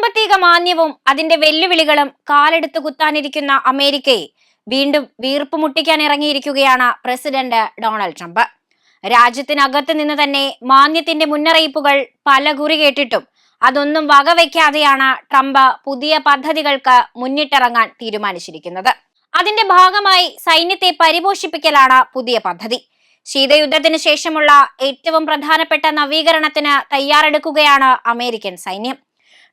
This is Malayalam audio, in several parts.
സാമ്പത്തിക മാന്യവും അതിന്റെ വെല്ലുവിളികളും കാലെടുത്ത് കുത്താനിരിക്കുന്ന അമേരിക്കയെ വീണ്ടും വീർപ്പ് മുട്ടിക്കാൻ ഇറങ്ങിയിരിക്കുകയാണ് പ്രസിഡന്റ് ഡൊണാൾഡ് ട്രംപ്. രാജ്യത്തിനകത്ത് നിന്ന് തന്നെ മാന്യത്തിന്റെ മുന്നറിയിപ്പുകൾ പല കുറി കേട്ടിട്ടും അതൊന്നും വകവയ്ക്കാതെയാണ് ട്രംപ് പുതിയ പദ്ധതികൾക്ക് മുന്നിട്ടിറങ്ങാൻ തീരുമാനിച്ചിരിക്കുന്നത്. അതിന്റെ ഭാഗമായി സൈന്യത്തെ പരിപോഷിപ്പിക്കലാണ് പുതിയ പദ്ധതി. ശീതയുദ്ധത്തിന് ശേഷമുള്ള ഏറ്റവും പ്രധാനപ്പെട്ട നവീകരണത്തിന് തയ്യാറെടുക്കുകയാണ് അമേരിക്കൻ സൈന്യം.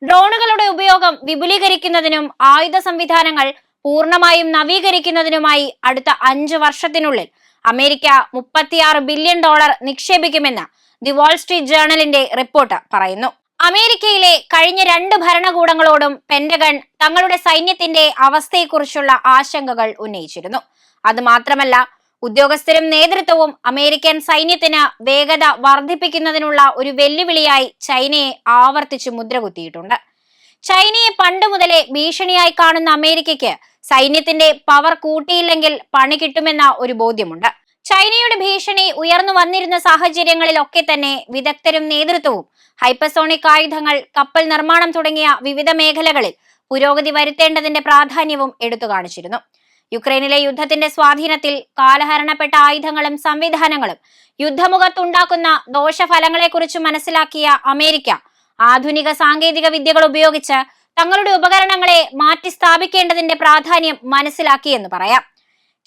ഡ്രോണുകളുടെ ഉപയോഗം വിപുലീകരിക്കുന്നതിനും ആയുധ സംവിധാനങ്ങൾ പൂർണമായും നവീകരിക്കുന്നതിനുമായി അടുത്ത അഞ്ച് വർഷത്തിനുള്ളിൽ അമേരിക്ക മുപ്പത്തിയാറ് ബില്യൺ ഡോളർ നിക്ഷേപിക്കുമെന്ന് ദി വാൾ സ്ട്രീറ്റ് ജേർണലിന്റെ റിപ്പോർട്ട് പറയുന്നു. അമേരിക്കയിലെ കഴിഞ്ഞ രണ്ട് ഭരണകൂടങ്ങളോടും പെന്റഗൺ തങ്ങളുടെ സൈന്യത്തിന്റെ അവസ്ഥയെക്കുറിച്ചുള്ള ആശങ്കകൾ ഉന്നയിച്ചിരുന്നു. അതുമാത്രമല്ല ഉദ്യോഗസ്ഥരും നേതൃത്വവും അമേരിക്കൻ സൈന്യത്തിന് വേഗത വർദ്ധിപ്പിക്കുന്നതിനുള്ള ഒരു വെല്ലുവിളിയായി ചൈനയെ ആവർത്തിച്ച് മുദ്രകുത്തിയിട്ടുണ്ട്. ചൈനയെ പണ്ട് മുതലേ ഭീഷണിയായി കാണുന്ന അമേരിക്കയ്ക്ക് സൈന്യത്തിന്റെ പവർ കൂട്ടിയില്ലെങ്കിൽ പണി കിട്ടുമെന്ന ഒരു ബോധ്യമുണ്ട്. ചൈനയുടെ ഭീഷണി ഉയർന്നു വന്നിരുന്ന സാഹചര്യങ്ങളിലൊക്കെ തന്നെ വിദഗ്ധരും നേതൃത്വവും ഹൈപ്പസോണിക് ആയുധങ്ങൾ കപ്പൽ നിർമ്മാണം തുടങ്ങിയ വിവിധ മേഖലകളിൽ പുരോഗതി വരുത്തേണ്ടതിന്റെ പ്രാധാന്യവും എടുത്തു കാണിച്ചിരുന്നു. യുക്രൈനിലെ യുദ്ധത്തിന്റെ സ്വാധീനത്തിൽ കാലഹരണപ്പെട്ട ആയുധങ്ങളും സംവിധാനങ്ങളും യുദ്ധമുഖത്തുണ്ടാക്കുന്ന ദോഷഫലങ്ങളെക്കുറിച്ച് മനസ്സിലാക്കിയ അമേരിക്ക ആധുനിക സാങ്കേതിക വിദ്യകൾ ഉപയോഗിച്ച് തങ്ങളുടെ ഉപകരണങ്ങളെ മാറ്റി സ്ഥാപിക്കേണ്ടതിന്റെ പ്രാധാന്യം മനസ്സിലാക്കിയെന്ന് പറയാം.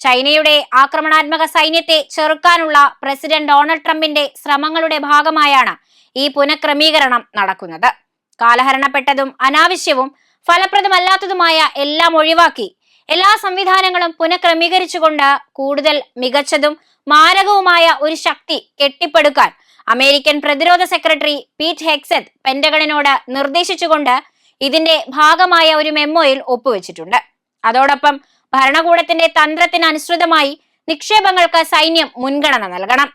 ചൈനയുടെ ആക്രമണാത്മക സൈന്യത്തെ ചെറുക്കാനുള്ള പ്രസിഡന്റ് ഡൊണാൾഡ് ട്രംപിന്റെ ശ്രമങ്ങളുടെ ഭാഗമായാണ് ഈ പുനഃക്രമീകരണം നടക്കുന്നത്. കാലഹരണപ്പെട്ടതും അനാവശ്യവും ഫലപ്രദമല്ലാത്തതുമായ എല്ലാം ഒഴിവാക്കി എല്ലാ സംവിധാനങ്ങളും പുനഃക്രമീകരിച്ചുകൊണ്ട് കൂടുതൽ മികച്ചതും മാരകവുമായ ഒരു ശക്തി കെട്ടിപ്പടുക്കാൻ അമേരിക്കൻ പ്രതിരോധ സെക്രട്ടറി പീറ്റ് ഹെക്സെത് പെന്റഗണിനോട് നിർദ്ദേശിച്ചുകൊണ്ട് ഇതിന്റെ ഭാഗമായ ഒരു മെമ്മോയിൽ ഒപ്പുവെച്ചിട്ടുണ്ട്. അതോടൊപ്പം ഭരണകൂടത്തിന്റെ തന്ത്രത്തിനനുസൃതമായി നിക്ഷേപങ്ങൾക്ക് സൈന്യം മുൻഗണന നൽകണം.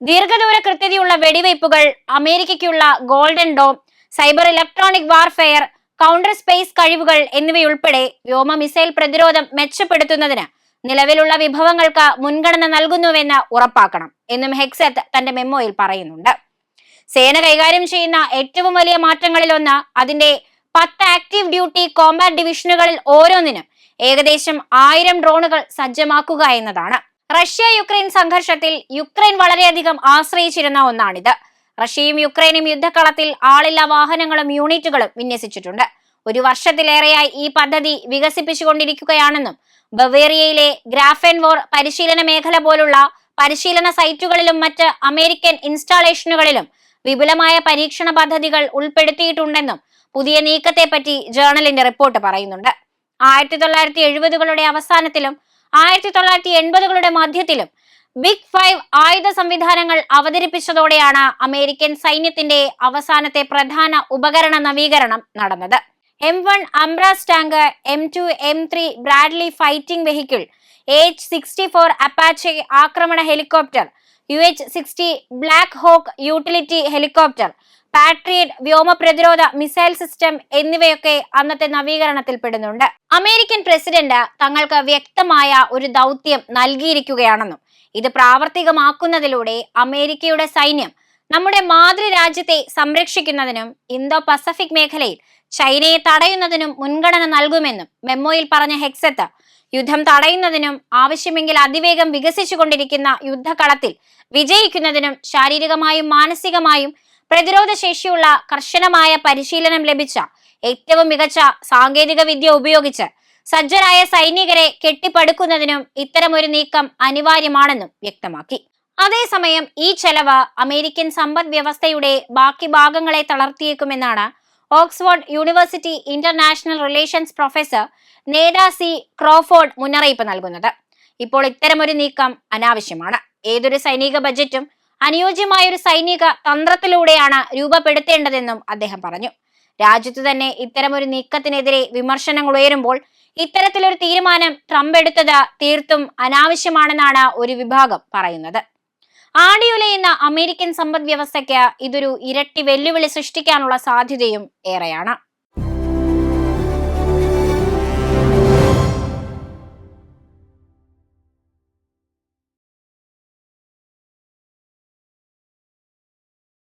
ദീർഘദൂര കൃത്യതയുള്ള വെടിവയ്പ്പുകൾ അമേരിക്കയ്ക്കുള്ള golden dome cyber electronic warfare counter space കഴിവുകൾ എന്നിവയുൾപ്പെടെ വ്യോമ മിസൈൽ പ്രതിരോധം മെച്ചപ്പെടുത്തുന്നതിന് നിലവിലുള്ള വിഭവങ്ങൾക്ക് മുൻഗണന നൽകുന്നുവെന്ന് ഉറപ്പാക്കണം എന്നും ഹെക്സത്ത് തന്റെ മെമ്മോയിൽ പറയുന്നുണ്ട്. സേന കൈകാര്യം ചെയ്യുന്ന ഏറ്റവും വലിയ മാറ്റങ്ങളിലൊന്ന് അതിന്റെ പത്ത് ആക്റ്റീവ് ഡ്യൂട്ടി കോമ്പാറ്റ് ഡിവിഷനുകളിൽ ഓരോന്നിനും ഏകദേശം ആയിരം ഡ്രോണുകൾ സജ്ജമാക്കുക എന്നതാണ്. റഷ്യ യുക്രൈൻ സംഘർഷത്തിൽ യുക്രൈൻ വളരെയധികം ആശ്രയിച്ചിരുന്ന ഒന്നാണിത്. റഷ്യയും യുക്രൈനും യുദ്ധക്കളത്തിൽ ആളില്ലാ വാഹനങ്ങളും യൂണിറ്റുകളും വിന്യസിച്ചിട്ടുണ്ട്. ഒരു വർഷത്തിലേറെയായി ഈ പദ്ധതി വികസിപ്പിച്ചുകൊണ്ടിരിക്കുകയാണെന്നും ബവേറിയയിലെ ഗ്രാഫെൻവോർ പരിശീലന മേഖല പോലുള്ള പരിശീലന സൈറ്റുകളിലും മറ്റ് അമേരിക്കൻ ഇൻസ്റ്റാളേഷനുകളിലും വിപുലമായ പരീക്ഷണ പദ്ധതികൾ ഉൾപ്പെടുത്തിയിട്ടുണ്ടെന്നും പുതിയ നീക്കത്തെപ്പറ്റി ജേർണലിന്റെ റിപ്പോർട്ട് പറയുന്നുണ്ട്. ആയിരത്തി തൊള്ളായിരത്തി എഴുപതുകളുടെ അവസാനത്തിലും ആയിരത്തി തൊള്ളായിരത്തി എൺപതുകളുടെ മധ്യത്തിലും ബിഗ് ഫൈവ് ആയുധ സംവിധാനങ്ങൾ അവതരിപ്പിച്ചതോടെയാണ് അമേരിക്കൻ സൈന്യത്തിന്റെ അവസാനത്തെ പ്രധാന ഉപകരണ നവീകരണം നടന്നത്. M one Abrams tank M two M three Bradley fighting vehicle H sixty four Apache ആക്രമണ helicopter U H sixty black hawk utility helicopter patriot വ്യോമ പ്രതിരോധ മിസൈൽ സിസ്റ്റം എന്നിവയൊക്കെ അന്നത്തെ നവീകരണത്തിൽ പെടുന്നുണ്ട് അമേരിക്കൻ പ്രസിഡന്റ് തങ്ങൾക്ക് വ്യക്തമായ ഒരു ദൗത്യം നൽകിയിരിക്കുകയാണെന്നും ഇത് പ്രാവർത്തികമാക്കുന്നതിലൂടെ അമേരിക്കയുടെ സൈന്യം നമ്മുടെ മാതൃരാജ്യത്തെ സംരക്ഷിക്കുന്നതിനും ഇന്തോ പസഫിക് മേഖലയിൽ ചൈനയെ തടയുന്നതിനും മുൻഗണന നൽകുമെന്നും മെമ്മോയിൽ പറഞ്ഞ ഹെക്സത്ത് യുദ്ധം തടയുന്നതിനും ആവശ്യമെങ്കിൽ അതിവേഗം വികസിച്ചുകൊണ്ടിരിക്കുന്ന യുദ്ധകളത്തിൽ വിജയിക്കുന്നതിനും ശാരീരികമായും മാനസികമായും പ്രതിരോധ ശേഷിയുള്ള കർശനമായ പരിശീലനം ലഭിച്ച ഏറ്റവും മികച്ച സാങ്കേതിക വിദ്യ ഉപയോഗിച്ച് സജ്ജരായ സൈനികരെ കെട്ടിപ്പടുക്കുന്നതിനും ഇത്തരമൊരു നീക്കം അനിവാര്യമാണെന്നും വ്യക്തമാക്കി. അതേസമയം ഈ ചെലവ് അമേരിക്കൻ സമ്പദ് വ്യവസ്ഥയുടെ ബാക്കി ഭാഗങ്ങളെ തളർത്തിയേക്കുമെന്നാണ് Oxford university international relations professor Neta C Crawford മുന്നറിയിപ്പ് നൽകുന്നത്. ഇപ്പോൾ ഇത്തരമൊരു നീക്കം അനാവശ്യമാണ്. ഏതൊരു സൈനിക ബജറ്റും അനുയോജ്യമായ ഒരു സൈനിക തന്ത്രത്തിലൂടെയാണ് രൂപപ്പെടുത്തേണ്ടതെന്നും അദ്ദേഹം പറഞ്ഞു. രാജ്യത്തു തന്നെ ഇത്തരമൊരു നീക്കത്തിനെതിരെ വിമർശനങ്ങൾ ഉയരുമ്പോൾ ഇത്തരത്തിലൊരു തീരുമാനം ട്രംപ് എടുത്തത് തീർത്തും അനാവശ്യമാണെന്നാണ് ഒരു വിഭാഗം പറയുന്നത്. ആടിയുലയുന്ന അമേരിക്കൻ സമ്പദ് വ്യവസ്ഥയ്ക്ക് ഇതൊരു ഇരട്ടി വെല്ലുവിളി സൃഷ്ടിക്കാനുള്ള സാധ്യതയും ഏറെയാണ്.